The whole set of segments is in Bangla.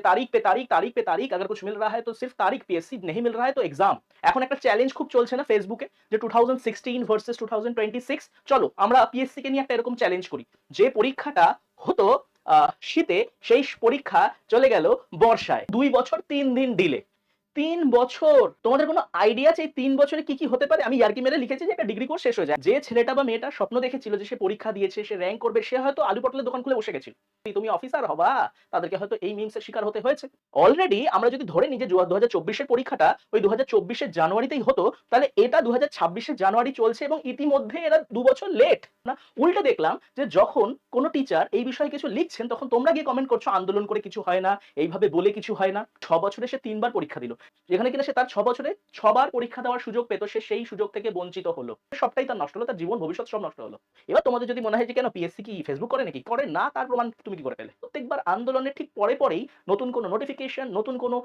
तारीख पे तारीख तारीख पे तारीख अगर कुछ मिल रहा है तो सिर्फ तारीख पीएससी नहीं मिल रहा है तो एग्जाम এখন একটা চ্যালেঞ্জ খুব চলছে না ফেসবুকে যে two thousand sixteen versus two thousand twenty six চলো আমরা পিএসসি কে নিয়ে একটা এরকম চ্যালেঞ্জ করি যে পরীক্ষাটা হতো আহ, শীতে সেই পরীক্ষা চলে গেল বর্ষায় দুই বছর তিন দিন ডিলে তিন বছর। তোমাদের কোনো আইডিয়া আছে এই তিন বছরে কি কি হতে পারে? আমি ইয়ার্কি মেরে লিখেছি যে একটা ডিগ্রি কোর্স শেষ হয়ে যায়। যে ছেলেটা বা মেয়েটা স্বপ্ন দেখেছিল যে সে পরীক্ষা দিয়েছে, সে র্যাঙ্ক করবে, সে হয়তো আলু পটলের দোকান খুলে বসে গেছিল। তুমি অফিসার হবা, তাদেরকে হয়তো এই মিমসের শিকার হতে হয়েছে। অলরেডি আমরা যদি ধরে নিই যে দু হাজার চব্বিশের পরীক্ষাটা ওই দু হাজার চব্বিশের জানুয়ারিতেই হতো, তাহলে এটা দু হাজার জানুয়ারি চলছে এবং ইতিমধ্যে এরা দু বছর লেট না, উল্টে দেখলাম যে যখন কোনো টিচার এই বিষয়ে কিছু লিখছেন, তখন তোমরা গিয়ে কমেন্ট করছ, আন্দোলন করে কিছু হয় না, এইভাবে বলে কিছু হয় না। ছ বছরে সে তিনবার পরীক্ষা দিল। যেখানে কিনা সে তার ছ বছরে ছবার পরীক্ষা দেওয়ার সুযোগ পেত, সে সেই সুযোগ থেকে বঞ্চিত হলো। সবটাই তার নষ্ট হলো, তার জীবন, ভবিষ্যৎ সব নষ্ট হলো। এবার তোমাদের যদি মনে হয় যে কেন পিএসসি কি ফেসবুক করে নাকি? করে না, তার প্রমাণ তুমি কি করে পেলে? প্রত্যেকবার আন্দোলনের ঠিক পরে পরেই নতুন কোনো নোটিফিকেশন নতুন কোনো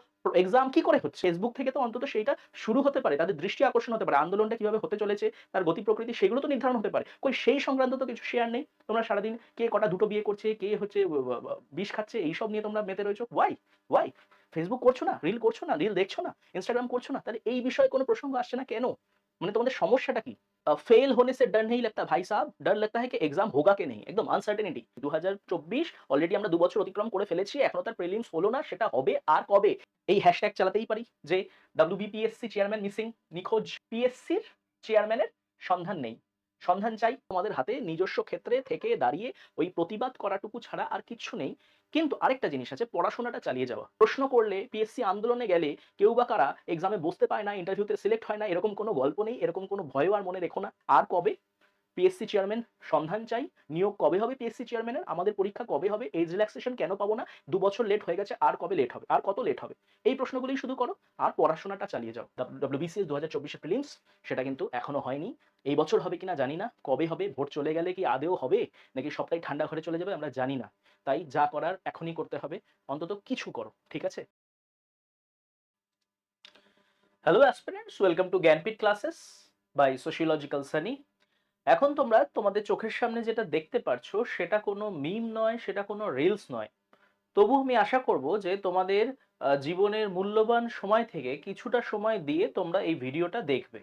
এক্সাম কি করে হচ্ছে? ফেসবুক থেকে তো অন্তত সেইটা শুরু হতে পারে, তাদের দৃষ্টি আকর্ষণ হতে পারে, আন্দোলনটা কীভাবে হতে চলেছে, তার গতি প্রকৃতি, সেগুলো তো নির্ধারণ হতে পারে। কই, সেই সংক্রান্ত তো কিছু শেয়ার নেই। তোমরা সারাদিন কে কটা দুটো বিয়ে করছে, কে হচ্ছে বিষ খাচ্ছে, এইসব নিয়ে তোমরা মেতে রয়েছো? ওয়াই ওয়াই ফেসবুক করছো না রিল করছো না রিল দেখছো না ইনস্টাগ্রাম করছো না তাহলে এই বিষয়ে কোনো প্রসঙ্গ আসছে না কেন মানে তোমাদের সমস্যাটা কি फेल होने से डर नहीं लगता भाई साहब डर लगता है कि एग्जाम होगा कि नहीं একদম আনসার্টেনিটি দু অলরেডি আমরা দু বছর অতিক্রম করে ফেলেছি এখনো তার প্রিলিমস হলো না সেটা হবে আর কবে এই হ্যাশট্যাগ চালাতেই পারি যে ডাব্লিউবিপিএসসি চেয়ারম্যান মিসিং নিখোঁজ পিএসসির চেয়ারম্যানের সন্ধান নেই সন্ধান চাই তোমাদের হাতে নিজস্ব ক্ষেত্রে থেকে দাঁড়িয়ে ওই প্রতিবাদ করাটুকু ছাড়া আর কিচ্ছু নেই কিন্তু আরেকটা জিনিস আছে, পড়াশোনাটা চালিয়ে যাওয়া। প্রশ্ন করলে পিএসসি আন্দোলনে গেলে কেউ বা কারা এক্সামে বসতে পায় না ইন্টারভিউতে সিলেক্ট হয় না, এরকম কোনো গল্প নেই, এরকম কোনো ভয়ও আর মনে রেখো না। আর কবে? পিএসসি চেয়ারম্যান সন্ধান চাই, নিয়োগ কবে হবে পিএসসি চেয়ারম্যানের আমাদের পরীক্ষা কবে হবে? এজ রিল্যাক্সেশন কেন পাবো না? দু বছর লেট হয়ে গেছে, আর কবে লেট হবে? আর কত লেট হবে? এই প্রশ্নগুলোই শুধু করো, আর পড়াশোনাটা চালিয়ে যাও। ডব্লিউবিসিএস দু হাজার চব্বিশের প্রিলিমস সেটা কিন্তু এখনও হয়নি। এই বছর হবে কিনা জানি না। কবে হবে? ভোট চলে গেলে কি আদেও হবে? নাকি সবটাই ঠান্ডা ঘরে চলে যাবে? আমরা জানি না। তাই যা করার এখনই করতে হবে। অন্তত কিছু করো, ঠিক আছে? Hello aspirants welcome to Gyanpeeth classes by sociological Sunny এখন তোমরা তোমাদের চোখের সামনে যেটা দেখতে পারছ, সেটা কোনো মিম নয়, সেটা কোনো রিলস নয়। তবু আমি আশা করব যে তোমাদের জীবনের মূল্যবান সময় থেকে কিছুটা সময় দিয়ে তোমরা এই ভিডিওটা দেখবে।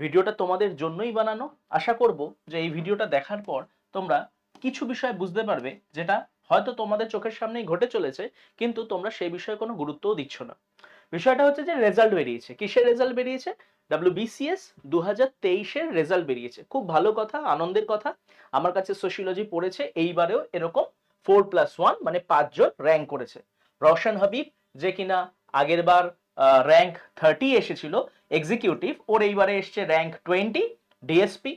ভিডিওটা তোমাদের জন্যই বানানো। আশা করব যে এই ভিডিওটা দেখার পর তোমরা কিছু বিষয় বুঝতে পারবে, যেটা হয়তো তোমাদের চোখের সামনেই ঘটে চলেছে, কিন্তু তোমরা সেই বিষয়ে কোনো গুরুত্বও দিচ্ছ না। বিষয়টা হচ্ছে যে রেজাল্ট বেরিয়েছে। কিসের রেজাল্ট বেরিয়েছে? ডাব্লিউ ডাব্লিউবিসিএস দু হাজার তেইশের রেজাল্ট বেরিয়েছে। খুব ভালো কথা, আনন্দের কথা। আমার কাছে সোশিওলজি পড়েছে, এইবারেও এরকম ফোর প্লাস ওয়ান মানে পাঁচজন র্যাঙ্ক করেছে। রওশন হাবিব যে কিনা আগের বার র্যাঙ্ক থার্টি এসেছিল এক্সিকিউটিভ ওর এইবারে এসছে rank twenty DSP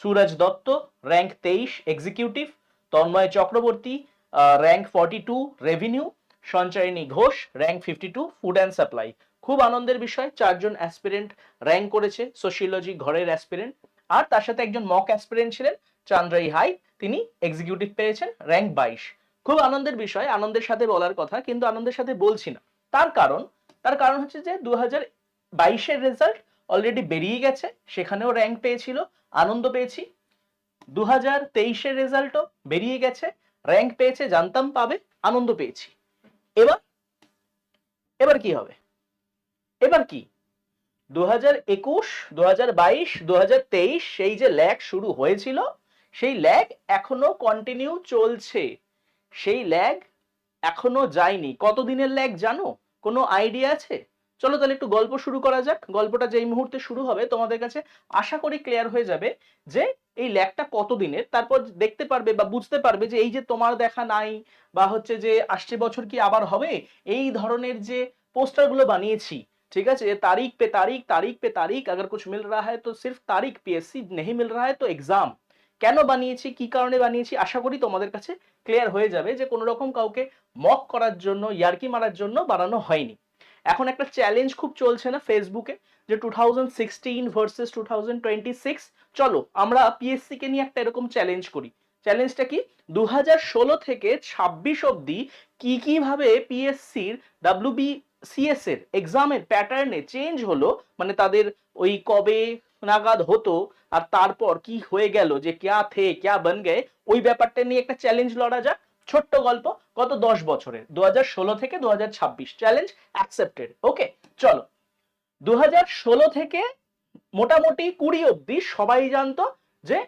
Suraj Dutta rank তেইশ executive Tanmoy Chakraborty rank forty two revenue Sanchayani Ghosh rank fifty two food and supply খুব আনন্দের বিষয়, চারজন অ্যাসপিরেন্ট র্যাঙ্ক করেছে সোশিওলজি ঘরের অ্যাসপিরেন্ট আর তার সাথে একজন মক অ্যাসপিরেন্ট ছিলেন, চান্দ্রাই হাই, তিনি এক্সিকিউটিভ পেয়েছেন র্যাঙ্ক বাইশ। খুব আনন্দের বিষয়, আনন্দের সাথে বলার কথা, কিন্তু আনন্দের সাথে বলছি না। তার কারণ তার কারণ হচ্ছে যে দু হাজার বাইশের রেজাল্ট অলরেডি বেরিয়ে গেছে, সেখানেও র্যাঙ্ক পেয়েছিল, আনন্দ পেয়েছি। দু হাজার তেইশের রেজাল্টও বেরিয়ে গেছে র্যাঙ্ক পেয়েছে, জানতাম পাবে, আনন্দ পেয়েছি। এবার এবার কি হবে? এবার কি? দু হাজার একুশ দু হাজার বাইশ দু হাজার তেইশ সেই যে ল্যাগ শুরু হয়েছিল, সেই ল্যাগ এখনও কন্টিনিউ চলছে। সেই ল্যাগ এখনও যায়নি। কতদিনের ল্যাগ জানো? কোনো আইডিয়া আছে? চলো তাহলে একটু গল্প শুরু করা যাক গল্পটা যেই মুহূর্তে শুরু হবে তোমাদের কাছে আশা করি ক্লিয়ার হয়ে যাবে যে এই ল্যাগটা কতদিনের তারপর দেখতে পারবে বা বুঝতে পারবে যে এই যে তোমার দেখা নাই বা হচ্ছে যে আসছে বছর কি আবার হবে এই ধরনের যে পোস্টারগুলো বানিয়েছি ठीक है ये तारीख पे तारीख तारीख पे तारीख अगर कुछ मिल रहा है तो सिर्फ तारीख पीएससी नहीं मिल रहा है तो एग्जाम কেন বানিয়েছি কি কারণে বানিয়েছি আশা করি তোমাদের কাছে ক্লিয়ার হয়ে যাবে যে কোনো রকম কাউকে মক করার জন্য ইয়ার্কি মারার জন্য বানানো হয়নি এখন একটা চ্যালেঞ্জ খুব চলছে না ফেসবুকে যে two thousand sixteen versus two thousand twenty six চলো, আমরা পিএসসি কে নিয়ে একটা এরকম চ্যালেঞ্জ করি। চ্যালেঞ্জটা কি? দু হাজার ষোলো থেকে ছাব্বিশ অবধি কি কীভাবে পিএসসির ডাব্লিউবি সিএস এর এক্সামের প্যাটার্নে চেঞ্জ হলো মানে তাদের ওই কবে নাগাদ হতো, আর তারপর কি হয়ে গেল, যে ক্যা থে, ক্যা বন গে ওই ব্যাপারটা নিয়ে একটা চ্যালেঞ্জ লড়া যাক। ছোট্ট গল্প। গত দশ বছরের দু থেকে দুহাজার ছাব্বিশ। চ্যালেঞ্জ অ্যাকসেপ্টেড ওকে চলো। দুহাজার ষোলো থেকে মোটামুটি কুড়ি অব্দি সবাই জানতো যে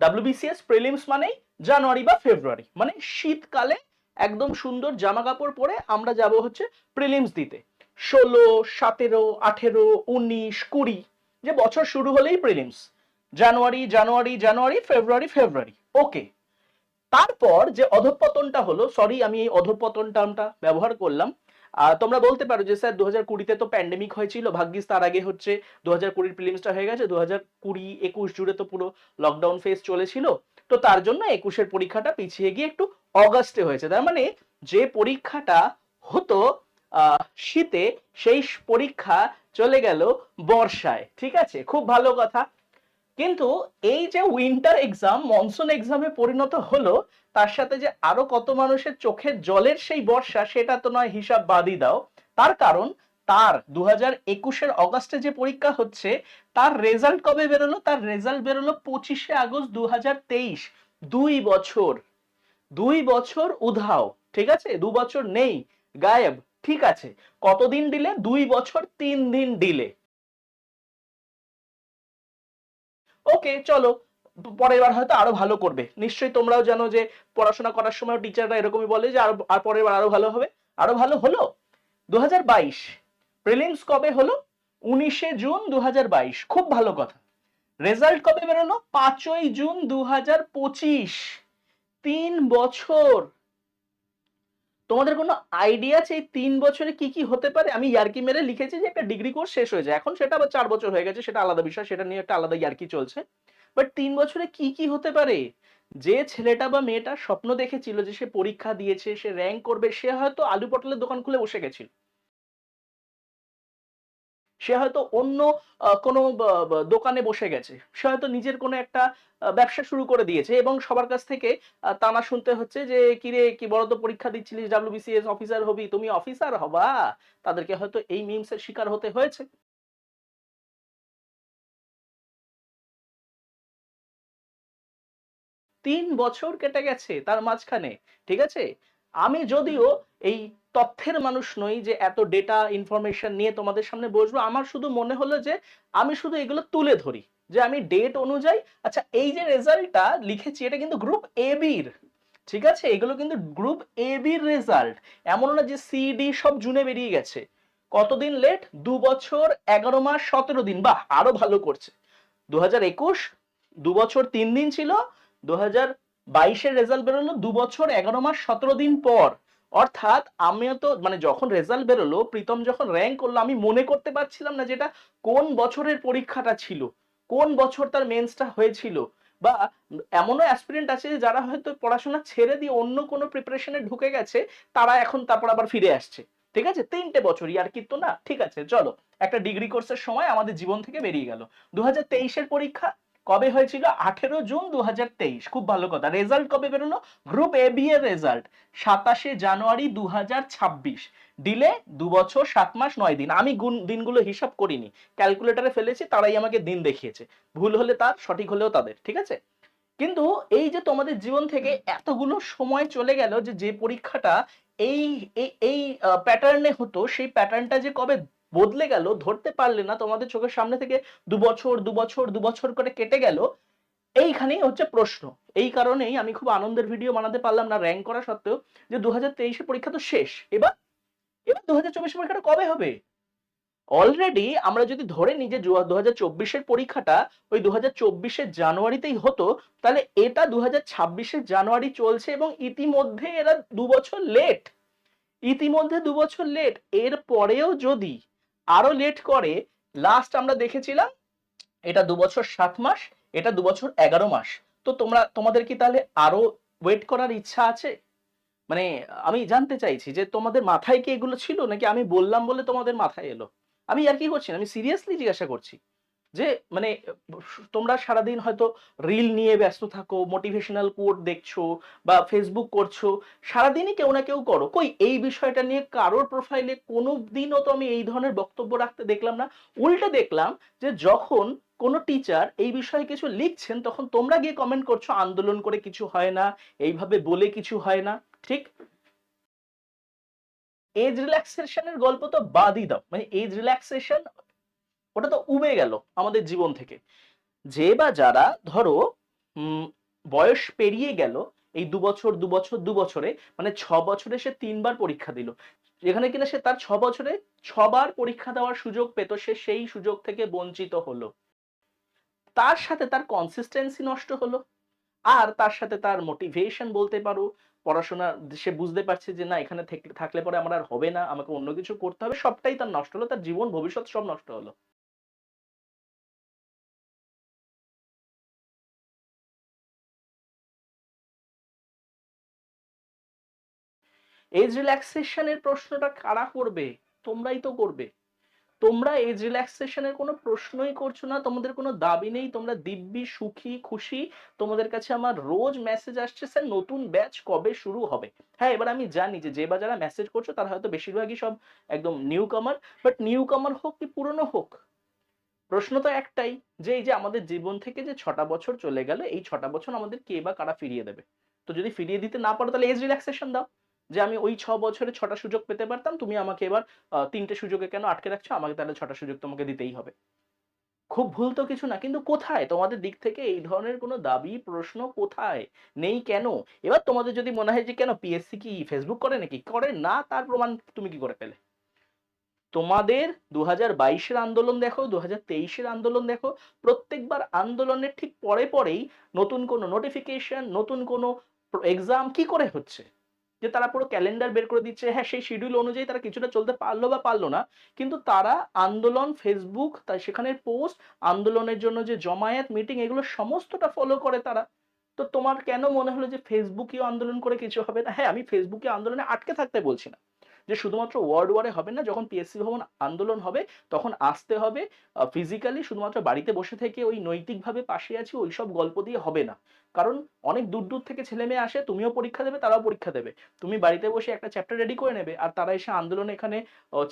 ডাব্লিউবিসিএস প্রিলিমস মানেই জানুয়ারি বা ফেব্রুয়ারি। মানে শীতকালে একদম সুন্দর জামা কাপড় পরে আমরা যাব হচ্ছে প্রিলিমস দিতে। ষোলো, সতেরো, আঠেরো, উনিশ, কুড়ি, যে বছর শুরু হলেই প্রিলিমস জানুয়ারি জানুয়ারি জানুয়ারি, ফেব্রুয়ারি ফেব্রুয়ারি। ওকে তারপর যে অধঃপতনটা হলো সরি আমি এই অধঃপতন টার্মটা ব্যবহার করলাম। আহ, তোমরা বলতে পারো যে স্যার দু হাজার কুড়িতে তো প্যান্ডেমিক হয়েছিল ভাগ্যিস তার আগে হচ্ছে দু হাজার কুড়ির প্রিলিমসটা হয়ে গেছে দু হাজার কুড়ি একুশ জুড়ে তো পুরো লকডাউন ফেজ চলেছিল। তো তার জন্য একুশের পরীক্ষাটা পিছিয়ে গিয়ে একটু অগাস্টে হয়েছে। তার মানে যে পরীক্ষাটা হতো শীতে সেই পরীক্ষা চলে গেল বর্ষায়। ঠিক আছে? খুব ভালো কথা। কিন্তু এই যে উইন্টার এক্সাম মনসুন এক্সামে পরিণত হলো, তার সাথে যে আরও কত মানুষের চোখের জলের সেই বর্ষা, সেটা তো নয় হিসাব বাদই দাও। তার কারণ, তার দু হাজার একুশের অগাস্টে যে পরীক্ষা হচ্ছে, তার রেজাল্ট কবে বেরোলো? তার রেজাল্ট বেরোলো পঁচিশে আগস্ট দু হাজার তেইশ। দুই বছর। দুই বছর উধাও, ঠিক আছে? দু বছর নেই, গায়েব, ঠিক আছে। কতদিন ডিলে দুই বছর তিন দিন ডিলে ওকে, চলো। পরের বার হয়তো আরও ভালো করবে। নিশ্চয়ই তোমরাও জানো যে পড়াশোনা করার সময় টিচাররা এরকমই বলে যে আরও, আর পরের বার আরও ভালো হবে। আরও ভালো হলো? দু হাজার বাইশ। প্রিলিমস কবে হলো? উনিশে জুন দু হাজার বাইশ। খুব ভালো কথা। রেজাল্ট কবে বেরোলো? পাঁচই জুন দু হাজার পঁচিশ। তিন বছর। তোমাদের কোনো আইডিয়া আছে এই তিন বছরে কি কি হতে পারে? আমি ইয়ার্কি মেরে লিখেছি যে একটা ডিগ্রি কোর্স শেষ হয়ে যায়। এখন সেটা আবার চার বছর হয়ে গেছে, সেটা আলাদা বিষয়, সেটা নিয়ে একটা আলাদা ইয়ার্কি চলছে। বাট তিন বছরে কি কি হতে পারে? যে ছেলেটা বা মেয়েটা স্বপ্ন দেখেছিল যে সে পরীক্ষা দিয়েছে, সে র্যাঙ্ক করবে, সে হয়তো আলু পটলের দোকান খুলে বসে গেছিল। সে হয়তো অন্য কোনো দোকানে বসে গেছে। সে হয়তো নিজের কোনো একটা ব্যবসা শুরু করে দিয়েছে এবং সবার কাছ থেকে তানা শুনতে হচ্ছে যে, কিরে, কি বড় তো পরীক্ষা দিচ্ছিলিস ডাব্লিউবিসিএস অফিসার হবি, তুমি অফিসার হবা? তাদেরকে হয়তো এই মিমসের শিকার হতে হয়েছে। তিন বছর কেটে গেছে তার মাঝখানে, ঠিক আছে? আমি যদিও এই তথ্যের মানুষ নই যে এত ডেটা ইনফরমেশন নিয়ে তোমাদের সামনে বসবো, আমার শুধু মনে হলো যে আমি শুধু এগুলো তুলে ধরি, যে আমি ডেট অনুযায়ী আচ্ছা এই যে রেজাল্টটা লিখেছি, এটা কিন্তু গ্রুপ এ বির ঠিক আছে? এগুলো কিন্তু গ্রুপ এ বির রেজাল্ট এমন না যে সি ডি সব জুনে বেরিয়ে গেছে। কতদিন লেট দু বছর, এগারো মাস, সতেরো দিন, বাহ, আরও ভালো করছে। দু হাজার একুশ, দু বছর তিন দিন ছিল, দু হাজার বাইশের রেজাল্ট বেরোলো দু বছর, এগারো মাস, সতেরো দিন পর। অর্থাৎ আমিও তো মানে যখন রেজাল্ট বেরোলো, প্রীতম যখন র্যাঙ্ক করল, আমি মনে করতে পারছিলাম না যেটা কোন বছরের পরীক্ষাটা ছিল, কোন বছর তার মেন্সটা হয়েছিল। বা এমনও অ্যাসপিরেন্ট আছে যারা হয়তো পড়াশোনা ছেড়ে দিয়ে অন্য কোনো প্রিপারেশনে ঢুকে গেছে, তারা এখন তারপর আবার ফিরে আসছে। ঠিক আছে? তিনটে বছর ইয়ার কি তো না, ঠিক আছে, চলো। একটা ডিগ্রি কোর্সের সময় আমাদের জীবন থেকে বেরিয়ে গেল। দু হাজার তেইশের পরীক্ষা কবে হয়েছিল? আঠেরো জুন দু খুব ভালো কথা। রেজাল্ট কবে বেরোলো? গ্রুপ এ বি এর রেজাল্ট। সাতাশে জানুয়ারি দু হাজার ছাব্বিশ। ডিলে দু বছর, সাত মাস, নয় দিন। আমি দিনগুলো হিসাব করিনি। ক্যালকুলেটরে ফেলেছি, তারাই আমাকে দিন দেখিয়েছে। ভুল হলে তার, সঠিক হলেও তাদের, ঠিক আছে? কিন্তু এই যে তোমাদের জীবন থেকে এতগুলো সময় চলে গেল যে যে পরীক্ষাটা এই- এই প্যাটার্নে হতো, সেই প্যাটার্নটা যে কবে বদলে গেল, ধরতে পারলে না, তোমাদের চোখের সামনে থেকে দু বছর দু বছর দু বছর করে কেটে গেল এইখানেই হচ্ছে প্রশ্ন। এই কারণেই আমি খুব আনন্দের ভিডিও বানাতে পারলাম না র্যাঙ্ক করা সত্ত্বেও যে দু হাজার পরীক্ষা তো শেষ। এবার এবার দু হাজার চব্বিশের পরীক্ষাটা কবে হবে? অলরেডি আমরা যদি ধরে নিই যে দু হাজার চব্বিশের পরীক্ষাটা ওই দু হাজার চব্বিশের জানুয়ারিতেই হতো, তাহলে এটা দু হাজার ছাব্বিশের জানুয়ারি চলছে এবং ইতিমধ্যে এরা দু বছর লেট ইতিমধ্যে দু বছর লেট এর পরেও যদি আরও লেট করে লাস্ট আমরা দেখেছিলাম, এটা দু বছর সাত মাস, এটা দু বছর এগারো মাস। তো তোমরা, তোমাদের কি তাহলে আরও ওয়েট করার ইচ্ছা আছে? মানে আমি জানতে চাইছি যে তোমাদের মাথায় কি এগুলো ছিল? নাকি আমি বললাম বলে তোমাদের মাথায় এলো? আমি আর কি করছি আমি সিরিয়াসলি জিজ্ঞাসা করছি। যে মানে তোমরা সারাদিন হয়তো রিল নিয়ে ব্যস্ত থাকো মোটিভেশনাল কোড দেখছ বা ফেসবুক করছ, সারাদিনই কেউ না কেউ করো। কই, এই বিষয়টা নিয়ে কারোর প্রোফাইলে কোনো দিনও তো আমি এই ধরনের বক্তব্য রাখতে দেখলাম না। উল্টে দেখলাম যে যখন কোনো টিচার এই বিষয়ে কিছু লিখছেন, তখন তোমরা গিয়ে কমেন্ট করছ, আন্দোলন করে কিছু হয় না, এইভাবে বলে কিছু হয় না। ঠিক? এজ রিল্যাক্সেশনের গল্প তো বাদই দাও। মানে এজ রিল্যাক্সেশন ওটা তো উবে গেল আমাদের জীবন থেকে। যে বা যারা ধরো বয়স পেরিয়ে গেল, এই দু বছর দু বছর, দু বছরে মানে ছ বছরে সে তিনবার পরীক্ষা দিল। যেখানে কিনা সে তার ছ বছরে ছবার পরীক্ষা দেওয়ার সুযোগ পেত, সে সেই সুযোগ থেকে বঞ্চিত হলো। তার সাথে তার কনসিস্টেন্সি নষ্ট হলো। আর তার সাথে তার মোটিভেশন বলতে পারো, পড়াশোনা, সে বুঝতে পারছে যে না, এখানে থাকলে পরে আমার আর হবে না, আমাকে অন্য কিছু করতে হবে, সবটাই তার নষ্ট হলো, তার জীবন, ভবিষ্যৎ সব নষ্ট হলো। এজ রিল্যাক্সেশনের প্রশ্নটা কারা করবে? তোমরাই তো করবে। তোমরা এজ রিল্যাক্সেশনের কোনো প্রশ্নই করছ না, তোমাদের কোনো দাবি নেই, তোমরা দিব্যি, সুখী, খুশি, তোমাদের কাছে আমার রোজ মেসেজ আসছে স্যার নতুন ব্যাচ কবে শুরু হবে? হ্যাঁ এবার আমি জানি যে যে বা যারা মেসেজ করছ, তারা হয়তো বেশিরভাগই সব একদম নিউ কামার বাট নিউ কামার হোক কি পুরনো হোক, প্রশ্ন তো একটাই যে এই যে আমাদের জীবন থেকে যে ছটা বছর চলে গেল, এই ছটা বছর আমাদের কে বা কারা ফিরিয়ে দেবে? তো যদি ফিরিয়ে দিতে না পারো, তাহলে এজ রিল্যাক্সেশন দাও। যে আমি ওই ছ বছরে ছটা সুযোগ পেতে পারতাম, তুমি আমাকে এবার তিনটে সুযোগে কেন আটকে রাখছো? আমাকে তাহলে ছটা সুযোগ তোমাকে দিতেই হবে। খুব ভুল তো কিছু না, কিন্তু কোথায়? তোমাদের দিক থেকে এই ধরনের কোনো দাবি, প্রশ্ন কোথায়? নেই কেন? এবার তোমাদের যদি মনে হয় যে কেন পিএসসি কি ফেসবুক করে নাকি? করে না, তার প্রমাণ তুমি কি করে পেলে? তোমাদের দু হাজার বাইশের আন্দোলন দেখো দু হাজার তেইশের আন্দোলন দেখো, প্রত্যেকবার আন্দোলনের ঠিক পরে পরেই নতুন কোনো নোটিফিকেশন নতুন কোনো এক্সাম কি করে হচ্ছে? যে তারা পুরো ক্যালেন্ডার বের করে দিচ্ছে হ্যাঁ সেই শিডিউল অনুযায়ী তারা কিছুটা চলতে পারল বা পারল না, কিন্তু তারা আন্দোলন ফেসবুক তাই সেখানের পোস্ট আন্দোলনের জন্য যে জমায়েত মিটিং এগুলো সমস্তটা ফলো করে তারা। তো তোমার কেন মনে হলো যে ফেসবুকেও আন্দোলন করে কিছু হবে না? হ্যাঁ আমি ফেসবুকে আন্দোলনে আটকে থাকতে বলছি না। যে শুধুমাত্র ওয়ার্ড ওয়ারে হবে না, যখন পিএসসি ভবন আন্দোলন হবে, তখন আসতে হবে ফিজিক্যালি শুধুমাত্র বাড়িতে বসে থেকে ওই নৈতিকভাবে পাশে আছি ওই সব গল্প দিয়ে হবে না। কারণ অনেক দূর দূর থেকে ছেলে মেয়ে আসে, তুমিও পরীক্ষা দেবে, তারাও পরীক্ষা দেবে। তুমি বাড়িতে বসে একটা চ্যাপ্টার রেডি করে নেবে আর তারা এসে আন্দোলন এখানে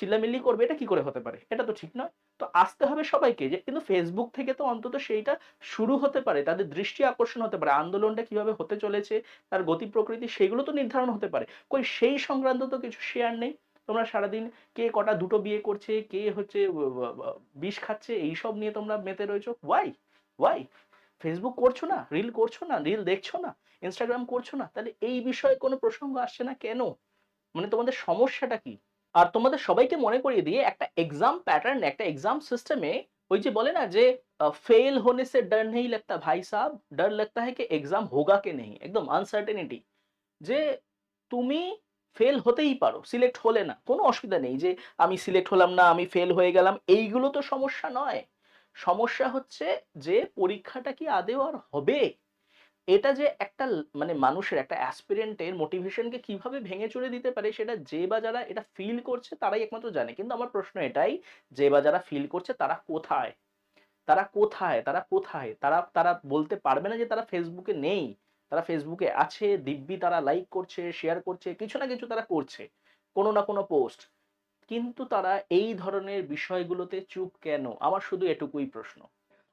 চিল্লামিল্লি করবে, এটা কি করে হতে পারে? এটা তো ঠিক নয়। তো আসতে হবে সবাইকে যে, কিন্তু ফেসবুক থেকে তো অন্তত সেইটা শুরু হতে পারে, তাদের দৃষ্টি আকর্ষণ হতে পারে, আন্দোলনটা কীভাবে হতে চলেছে, তার গতি প্রকৃতি, সেগুলো তো নির্ধারণ হতে পারে। কই, সেই সংক্রান্ত তো কিছু শেয়ার নেই। তোমরা সারাদিন কে কটা দুটো বিয়ে করছে, কে হচ্ছে বিষ খাচ্ছে, এইসব নিয়ে তোমরা মেতে রয়েছো। ওয়াই ওয়াই ফেসবুক করছো না রিল করছো না রিল দেখছো না ইনস্টাগ্রাম করছো না তাহলে এই বিষয়ে কোনো প্রসঙ্গ আসছে না কেন মানে তোমাদের সমস্যাটা কি আর তোমাদের সবাইকে মনে করিয়ে দিয়ে একটা এক্সাম প্যাটার্ন একটা এক্সাম সিস্টেমে ওই যে বলে না যে फेल होने से डर नहीं लगता भाई साहब डर लगता है कि एग्जाम होगा कि नहीं একদম আনসার্টেনিটি যে তুমি ফেল হতেই পারো সিলেক্ট হলে না কোনো অসুবিধা নেই যে আমি সিলেক্ট হলাম না আমি ফেল হয়ে গেলাম এইগুলো তো সমস্যা নয় সমস্যা হচ্ছে যে পরীক্ষাটা কি আদেও আর হবে? এটা যে একটা মানে মানুষের একটা অ্যাসপিরেন্টের মোটিভেশনকে কীভাবে ভেঙে চুরে দিতে পারে সেটা যে বা যারা এটা ফিল করছে তারাই একমাত্র জানে। কিন্তু আমার প্রশ্ন এটাই, যে বা যারা ফিল করছে তারা কোথায়? তারা কোথায়? তারা কোথায়? তারা তারা বলতে পারবে না যে তারা ফেসবুকে নেই। তারা ফেসবুকে আছে, দিব্যি তারা লাইক করছে শেয়ার করছে, কিছু না কিছু তারা করছে। কোনো না কোনো পোস্ট কিন্তু তারা এই ধরনের বিষয়গুলোতে চুপ কেন? আমার শুধু এটুকুই প্রশ্ন।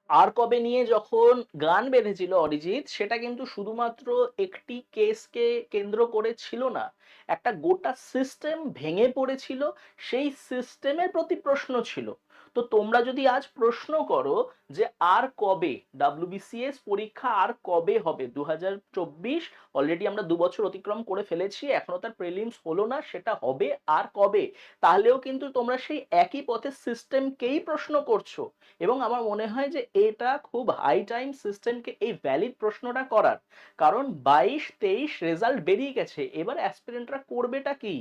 আর কবে নিয়ে যখন গান বেঁধেছিল অরিজিৎ, সেটা কিন্তু শুধুমাত্র একটি কেসকে কেন্দ্র করে ছিল না, একটা গোটা সিস্টেম ভেঙে পড়েছিল, সেই সিস্টেমের প্রতি প্রশ্ন ছিল। তো তোমরা যদি আজ প্রশ্ন করো যে আর কবে ডাব্লিউবিসিএস পরীক্ষা আর কবে হবে? দু হাজার চব্বিশ অলরেডি আমরা দু বছর অতিক্রম করে ফেলেছি, এখনও তার প্রিলিমস হলো না, সেটা হবে আর কবে? তাহলেও কিন্তু তোমরা সেই একই পথে সিস্টেমকেই প্রশ্ন করছ? এবং আমার মনে হয় যে এটা খুব হাই টাইম সিস্টেমকে এই ভ্যালিড প্রশ্নটা করার। কারণ বাইশ তেইশ রেজাল্ট বেরিয়ে গেছে, এবার অ্যাসপিরেন্টরা করবেটা কি?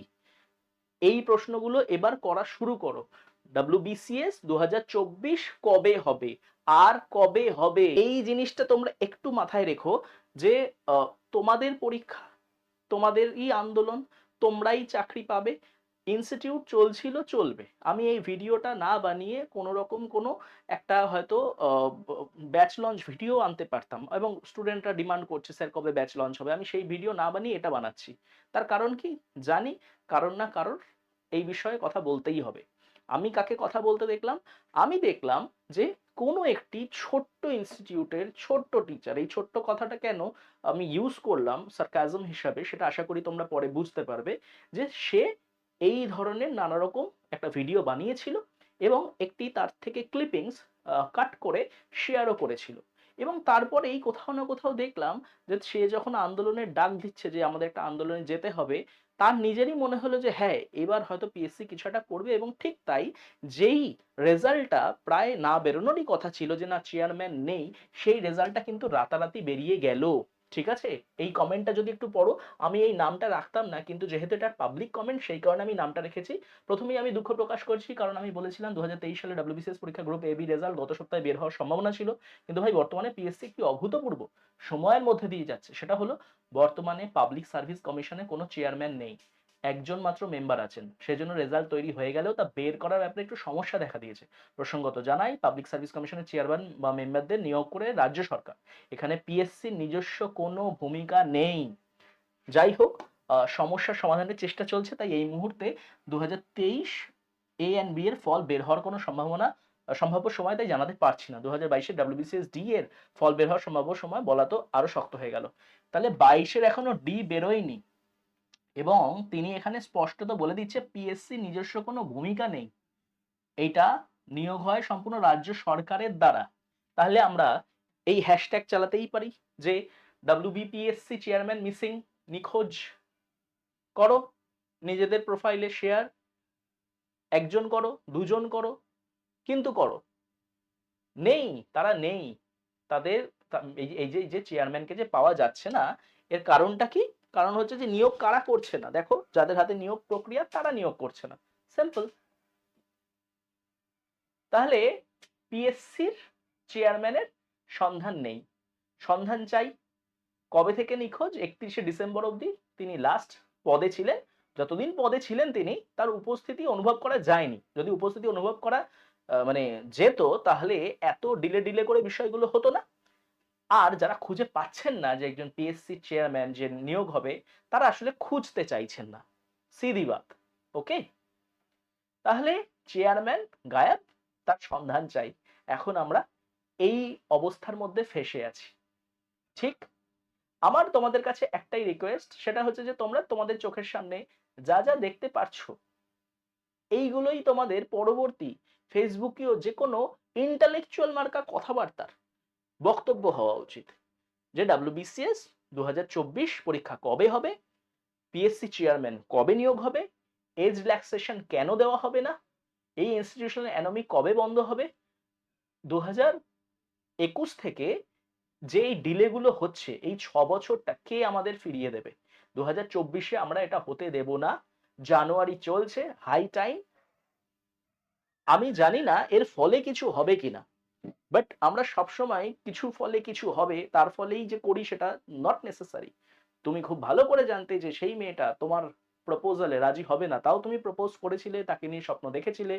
এই প্রশ্নগুলো এবার করা শুরু করো। ডাব্লিউবিসিএস দু কবে হবে? আর কবে হবে? এই জিনিসটা তোমরা একটু মাথায় রেখো যে তোমাদের পরীক্ষা, তোমাদেরই আন্দোলন, তোমরাই চাকরি পাবে, ইনস্টিটিউট চলছিল, চলবে। আমি এই ভিডিওটা না বানিয়ে কোনো রকম কোনো একটা হয়তো ব্যাচ লঞ্চ ভিডিও আনতে পারতাম এবং স্টুডেন্টরা ডিমান্ড করছে, স্যার, কবে ব্যাচ লঞ্চ হবে? আমি সেই ভিডিও না বানিয়ে এটা বানাচ্ছি। তার কারণ কি? জানি, কারণ না কারণ এই বিষয়ে কথা বলতেই হবে। আমি কাকে কথা বলতে দেখলাম? আমি দেখলাম যে কোনো একটি ছোট্ট ইনস্টিটিউটের ছোট্ট টিচার এই ছোট্ট কথাটা কেন আমি ইউজ করলাম সার্কাজম হিসাবে সেটা আশা করি তোমরা পরে বুঝতে পারবে, যে সে এই ধরনের নানা রকম একটা ভিডিও বানিয়েছিল এবং একটি তার থেকে ক্লিপিংস কাট করে শেয়ারও করেছিল। এবং তারপরেই কোথাও না কোথাও দেখলাম যে সে যখন আন্দোলনের ডাক দিচ্ছে যে আমাদের একটা আন্দোলনে যেতে হবে তার নিজেরই মনে হলো যে হ্যাঁ এবার হয়তো পিএসসি কিছু একটা করবে। এবং ঠিক তাই যেই রেজাল্টটা প্রায় না বেরোনোরই কথা ছিল যে, না, চেয়ারম্যান নেই, সেই রেজাল্টটা কিন্তু রাতারাতি বেরিয়ে গেল। ঠিক আছে? এই কমেন্টটা যদি একটু পড়ো, আমি এই নামটা রাখতাম না, কিন্তু যেহেতু এটা পাবলিক কমেন্ট সেই কারণে আমি নামটা রেখেছি। প্রথমেই আমি দুঃখ প্রকাশ করছি, কারণ আমি বলেছিলাম দু হাজার তেইশ সালে ডাব্লিউবিসিএস পরীক্ষা গ্রুপ এবি রেজাল্ট গত সপ্তাহে বের হওয়ার সম্ভাবনা ছিল। কিন্তু ভাই, বর্তমানে পিএসসি কি অভূতপূর্ব সময়ের মধ্যে দিয়ে যাচ্ছে। সেটা হলো, বর্তমানে পাবলিক সার্ভিস কমিশনে কোনো চেয়ারম্যান নেই। একজন মাত্র মেম্বার আছেন। সেজন্য রেজাল্ট তৈরি হয়ে গেলেও তা বের করার ব্যাপারে একটু সমস্যা দেখা দিয়েছে। প্রসঙ্গত জানাই পাবলিক সার্ভিস কমিশনের চেয়ারম্যান বা মেম্বারদের নিয়োগ করে রাজ্য সরকার। এখানে পিএসসি নিজস্ব কোনো ভূমিকা নেই। যাই হোক সমস্যার সমাধানের চেষ্টা চলছে, তাই এই মুহূর্তে দু এ এন্ড বি এর ফল বের হওয়ার কোনো সম্ভাবনা, সম্ভাব্য সময় তাই জানাতে পারছি না। দু হাজার বাইশের ডাব্লিউবিসিএস ডি এর ফল বের হওয়ার সম্ভাব্য সময় বলা তো আরও শক্ত হয়ে গেল। তাহলে বাইশের এখনও ডি বেরোয়নি। এবং তিনি এখানে স্পষ্টত বলে দিচ্ছে পিএসসি নিজস্ব কোনো ভূমিকা নেই। এটা নিয়োগ হয় সম্পূর্ণ রাজ্য সরকারের দ্বারা। তাহলে আমরা এই হ্যাশট্যাগ চালাতেই পারি যে ডাব্লিউবিপিএসসি চেয়ারম্যান মিসিং নিখোঁজ করো, নিজেদের প্রোফাইলে শেয়ার একজন করো, দুজন করো, কিন্তু করো। নেই, তারা নেই। তাদের এই যে- যে চেয়ারম্যানকে যে পাওয়া যাচ্ছে না, এর কারণটা কি? কারণ হচ্ছে যে নিয়োগ কারা করছে না? দেখো, যাদের হাতে নিয়োগ প্রক্রিয়া, তারা নিয়োগ করছে না। সিম্পল তাহলে পিএসসির চেয়ারম্যানের সন্ধান নেই। সন্ধান চাই কবে থেকে নিখোঁজ? একত্রিশে ডিসেম্বর অবধি তিনি লাস্ট পদে ছিলেন। যতদিন পদে ছিলেন তিনি, তার উপস্থিতি অনুভব করা যায়নি। যদি উপস্থিতি অনুভব করা মানে যেত, তাহলে এত ডিলে ডিলে করে বিষয়গুলো হতো না। আর যারা খুঁজে পাচ্ছেন না যে একজন পিএসসি চেয়ারম্যান যে নিয়োগ হবে, তারা আসলে খুঁজতে চাইছেন না। সিদি বাত ওকে তাহলে চেয়ারম্যান গায়েব, তার সন্ধান চাই। এখন আমরা এই অবস্থার মধ্যে ফেসে আছি। ঠিক? আমার তোমাদের কাছে একটাই রিকোয়েস্ট সেটা হচ্ছে যে তোমরা তোমাদের চোখের সামনে যা যা দেখতে পারছ, এইগুলোই তোমাদের পরবর্তী ফেসবুকেও যে কোনো ইন্টালেকচুয়াল মার্কা কথাবার্তার। বক্তব্য হওয়া উচিত। যে ডাব্লিউবিসিএস দু পরীক্ষা কবে হবে? পিএসসি চেয়ারম্যান কবে নিয়োগ হবে? এজ রিল্যাক্সেশন কেন দেওয়া হবে না? এই ইনস্টিটিউশনাল অ্যানমি কবে বন্ধ হবে? দু একুশ থেকে যে এই ডিলেগুলো হচ্ছে, এই ছ বছরটা কে আমাদের ফিরিয়ে দেবে? দু হাজার চব্বিশে আমরা এটা হতে দেব না। জানুয়ারি চলছে হাই টাইম আমি জানি না এর ফলে কিছু হবে কিনা। বাট আমরা সবসময় কিছু ফলে কিছু হবে, তার ফলেই যে করি সেটা নট নেসেসারি তুমি খুব ভালো করে জানতে যে সেই মেয়েটা তোমার প্রপোজালে রাজি হবে না, তাও তুমি প্রপোজ করেছিলে, তাকে নিয়ে স্বপ্ন দেখেছিলে,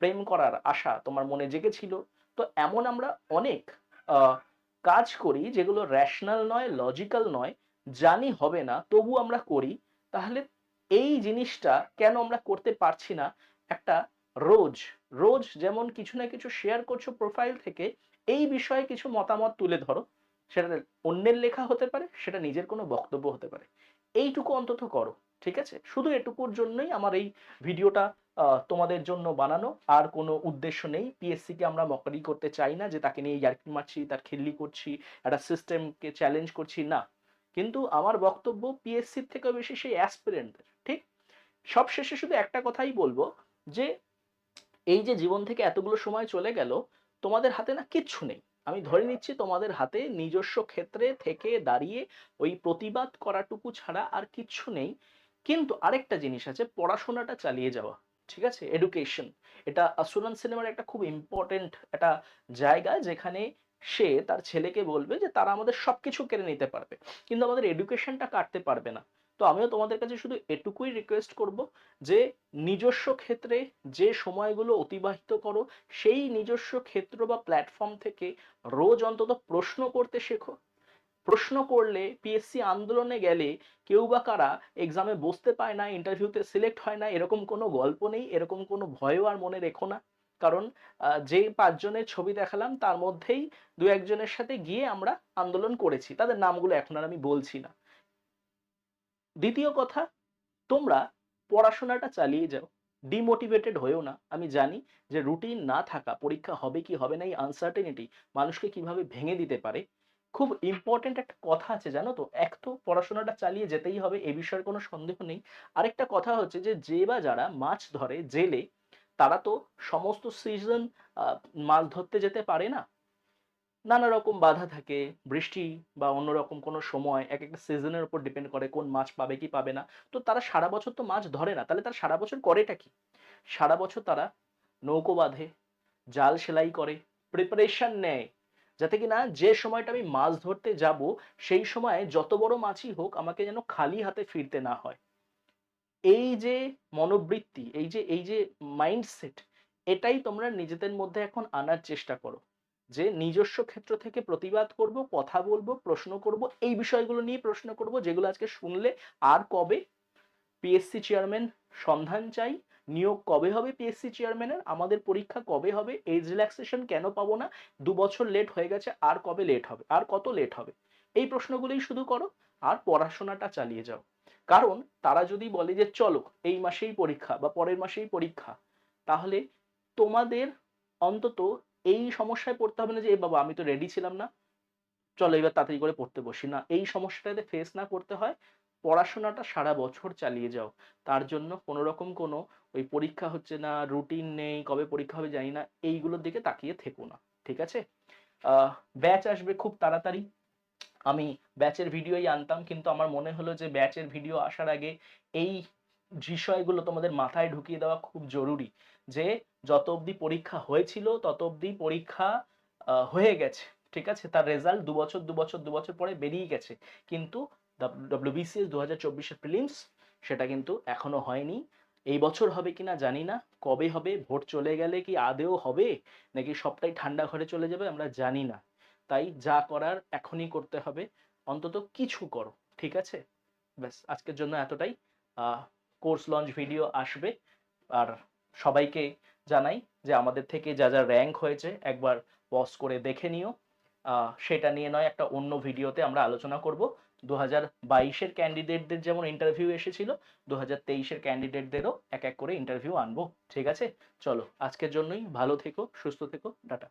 প্রেম করার আশা তোমার মনে জেগেছিল। তো এমন আমরা অনেক কাজ করি যেগুলো র্যাশনাল নয় লজিক্যাল নয়, জানি হবে না, তবু আমরা করি। তাহলে এই জিনিসটা কেন আমরা করতে পারছি না? একটা রোজ রোজ যেমন কিছু না কিছু শেয়ার করছ প্রোফাইল থেকে, এই বিষয়ে কিছু মতামত তুলে ধরো। সেটা অন্যের লেখা হতে পারে, সেটা নিজের কোনো বক্তব্য হতে পারে। এইটুকু অন্তত করো, ঠিক আছে? শুধু এটুকুর জন্যই আমার এই ভিডিওটা তোমাদের জন্য বানানো। আর কোনো উদ্দেশ্য নেই। পিএসসি কে আমরা মকারি করতে চাই না যে তাকে নিয়ে ইয়ার্কি মারছি, তার খিল্লি করছি, একটা সিস্টেমকে চ্যালেঞ্জ করছি, না। কিন্তু আমার বক্তব্য পিএসসির থেকেও বেশি সেই অ্যাসপিরেন্টদের ঠিক? সবশেষে শুধু একটা কথাই বলব যে এই যে জীবন থেকে এতগুলো সময় চলে গেল, তোমাদের হাতে না কিচ্ছু নেই। আমি ধরে নিচ্ছি তোমাদের হাতে নিজস্ব ক্ষেত্রে থেকে দাঁড়িয়ে ওই প্রতিবাদ করাটুকু ছাড়া আর কিচ্ছু নেই। কিন্তু আরেকটা জিনিস আছে, পড়াশোনাটা চালিয়ে যাওয়া, ঠিক আছে? এডুকেশন এটা আসুরান সিনেমার একটা খুব ইম্পর্টেন্ট একটা জায়গা যেখানে সে তার ছেলেকে বলবে যে তারা আমাদের সবকিছু কেড়ে নিতে পারবে। কিন্তু আমাদের এডুকেশনটা কাটতে পারবে না। তো আমিও তোমাদের কাছে শুধু এটুকুই রিকোয়েস্ট করব যে নিজস্ব ক্ষেত্রে যে সময়গুলো অতিবাহিত করো, সেই নিজস্ব ক্ষেত্র বা প্ল্যাটফর্ম থেকে রোজ অন্তত প্রশ্ন করতে শেখো। প্রশ্ন করলে পিএসসি আন্দোলনে গেলে কেউ বা কারা এক্সামে বসতে পায় না ইন্টারভিউতে সিলেক্ট হয় না, এরকম কোনো গল্প নেই, এরকম কোনো ভয়ও আর মনে রেখো না। কারণ যে পাঁচজনের ছবি দেখালাম, তার মধ্যেই দু একজনের সাথে গিয়ে আমরা আন্দোলন করেছি। তাদের নামগুলো এখন আর আমি বলছি না। দ্বিতীয় কথা, তোমরা পড়াশোনাটা চালিয়ে যাও। ডিমোটিভেটেড হয়েও না। আমি জানি যে রুটিন না থাকা, পরীক্ষা হবে কি হবে না, এই আনসার্টেনিটি মানুষকে কীভাবে ভেঙে দিতে পারে? খুব ইম্পর্টেন্ট একটা কথা আছে, জানো তো? এক তো পড়াশোনাটা চালিয়ে যেতেই হবে, এ বিষয়ে কোনো সন্দেহ নেই। আরেকটা কথা হচ্ছে যে যে বা যারা মাছ ধরে, জেলে, তারা তো সমস্ত সিজন মাছ ধরতে যেতে পারে না। নানা রকম বাধা থাকে, বৃষ্টি বা অন্যরকম কোনো সময় এক একটা সিজনের উপর ডিপেন্ড করে কোন মাছ পাবে কি পাবে না। তো তারা সারা বছর তো মাছ ধরে না, তাহলে তারা সারা বছর করেটা কি? সারা বছর তারা নৌকো বাঁধে, জাল সেলাই করে প্রিপারেশন নেয়। যাতে কি না যে সময়টা আমি মাছ ধরতে যাব, সেই সময় যত বড় মাছই হোক আমাকে যেন খালি হাতে ফিরতে না হয়। এই যে মনোবৃত্তি, এই যে এই যে মাইন্ডসেট এটাই তোমরা নিজেদের মধ্যে এখন আনার চেষ্টা করো। যে নিজস্ব ক্ষেত্র থেকে প্রতিবাদ করব, কথা বলব, প্রশ্ন করব, এই বিষয়গুলো নিয়ে প্রশ্ন করব, যেগুলো আজকে শুনলে আর কবে পিএসসি চেয়ারম্যান সন্ধান চাই, নিয়োগ কবে হবে পিএসসি চেয়ারম্যানের আমাদের পরীক্ষা কবে হবে এজ রিল্যাক্সেশন কেন পাবো না, দু বছর লেট হয়ে গেছে, আর কবে লেট হবে, আর কত লেট হবে? এই প্রশ্নগুলোই শুধু করো, আর পড়াশোনাটা চালিয়ে যাও। কারণ তারা যদি বলে যে চলো, এই মাসেই পরীক্ষা বা পরের মাসেই পরীক্ষা, তাহলে তোমাদের অন্তত এই সমস্যায় পড়তে হবে না যে, এ বাবা, আমি তো রেডি ছিলাম না। চলো এবার তাড়াতাড়ি করে পড়তে বসি। না, এই সমস্যাটাতে ফেস না করতে হয়। পড়াশোনাটা সারা বছর চালিয়ে যাও। তার জন্য কোনো রকম কোনো ওই পরীক্ষা হচ্ছে না রুটিন নেই, কবে পরীক্ষা হবে জানি না, এইগুলোর দিকে তাকিয়ে থেকো না, ঠিক আছে? ব্যাচ আসবে খুব তাড়াতাড়ি। আমি ব্যাচের ভিডিওই আনতাম, কিন্তু আমার মনে হলো যে ব্যাচের ভিডিও আসার আগে এই বিষয়গুলো তোমাদের মাথায় ঢুকিয়ে দেওয়া খুব জরুরি। যে যত অবধি পরীক্ষা হয়েছিল, তত অবধি পরীক্ষা হয়ে গেছে। ঠিক আছে? তার রেজাল্ট দু বছর দু বছর দু বছর পরে বেরিয়ে গেছে। কিন্তু ডব্লিউবিসিএস দু হাজার চব্বিশের প্রিলিমস সেটা কিন্তু এখনও হয়নি। এই বছর হবে কিনা জানি না। কবে হবে? ভোট চলে গেলে কি আদেও হবে? নাকি সবটাই ঠান্ডা ঘরে চলে যাবে? আমরা জানি না। তাই যা করার এখনই করতে হবে। অন্তত কিছু করো। ঠিক আছে? ব্যাস, আজকের জন্য এতটাই। কোর্স লঞ্চ ভিডিও আসবে। আর সবাইকে জানাই যে আমাদের থেকে যা যা র্যাঙ্ক হয়েছে, একবার পজ করে দেখে নিও। সেটা নিয়ে নয়, একটা অন্য ভিডিওতে আমরা আলোচনা করব। দু হাজার বাইশের ক্যান্ডিডেটদের যেমন ইন্টারভিউ এসেছিল দু হাজার তেইশের ক্যান্ডিডেটদেরও এক এক করে ইন্টারভিউ আনব। ঠিক আছে? চলো, আজকের জন্যই ভালো থেকো, সুস্থ থেকো, টাটা।